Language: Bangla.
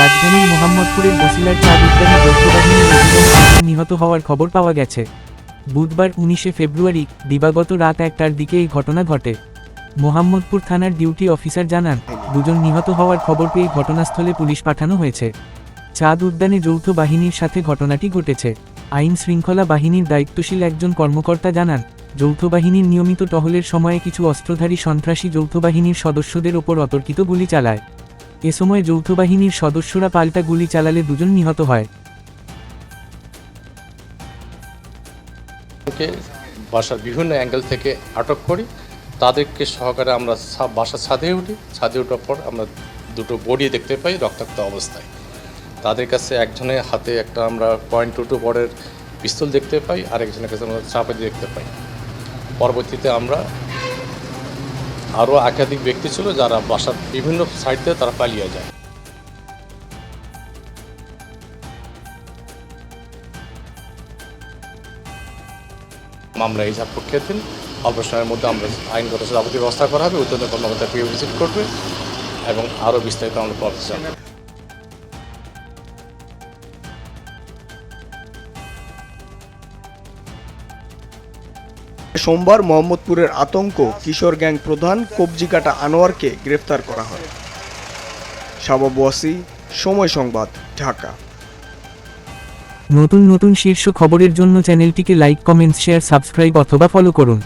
রাজধানীর মোহাম্মদপুরের বসিলার চাঁদ উদ্যানে যৌথ বাহিনীর অভিযানে নিহত হওয়ার খবর পাওয়া গেছে। বুধবার উনিশে ফেব্রুয়ারি, দিবাগত রাত একটার দিকে এই ঘটনা ঘটে। মোহাম্মদপুর থানার ডিউটি অফিসার জানান, দুজন নিহত হওয়ার খবর পেয়ে ঘটনাস্থলে পুলিশ পাঠানো হয়েছে। চাঁদ উদ্যানে যৌথ বাহিনীর সাথে ঘটনাটি ঘটেছে। আইন শৃঙ্খলা বাহিনীর দায়িত্বশীল একজন কর্মকর্তা জানান, যৌথ বাহিনীর নিয়মিত টহলের সময়ে কিছু অস্ত্রধারী সন্ত্রাসী যৌথ বাহিনীর সদস্যদের ওপর অতর্কিত গুলি চালায়। এ সময় যৌথ বাহিনীর সদস্যরা পাল্টা গুলি চালালে দুজন নিহত হয়। বাসার বিভিন্ন অ্যাঙ্গেল থেকে আটক করি। তাদেরকে সহকারে আমরা বাসার ছাদে উঠি। ছাদে ওঠার পর আমরা দুটো বডি দেখতে পাই রক্তাক্ত অবস্থায়। তাদের কাছে একজনের হাতে একটা আমরা পয়েন্ট টু টু বরের পিস্তল দেখতে পাই আর একজনের কাছে আমরা চাপাতি দেখতে পাই। পরবর্তীতে আমরা আরও একাধিক ব্যক্তি ছিল যারা বাসার বিভিন্ন সাইড থেকে তারা পালিয়ে যায়। মামলা হিসাব প্রক্রিয়া দিন। অল্প মধ্যে আমরা আইনগত যাবতীয় ব্যবস্থা করা হবে উদ্যোগ কর্মকর্তা ভিজিট করবে এবং আরও বিস্তারিত আমরা যাবে সোমবার মোহাম্মদপুরের আতঙ্ক কিশোর গ্যাং প্রধান কবজিকাটা আনোয়ারকে গ্রেফতার করা হয়। শাবাব ওয়াসি, সময় সংবাদ, ঢাকা। নতুন নতুন শীর্ষ খবরের জন্য চ্যানেলটিকে লাইক কমেন্টস শেয়ার, সাবস্ক্রাইব অথবা ফলো করুন।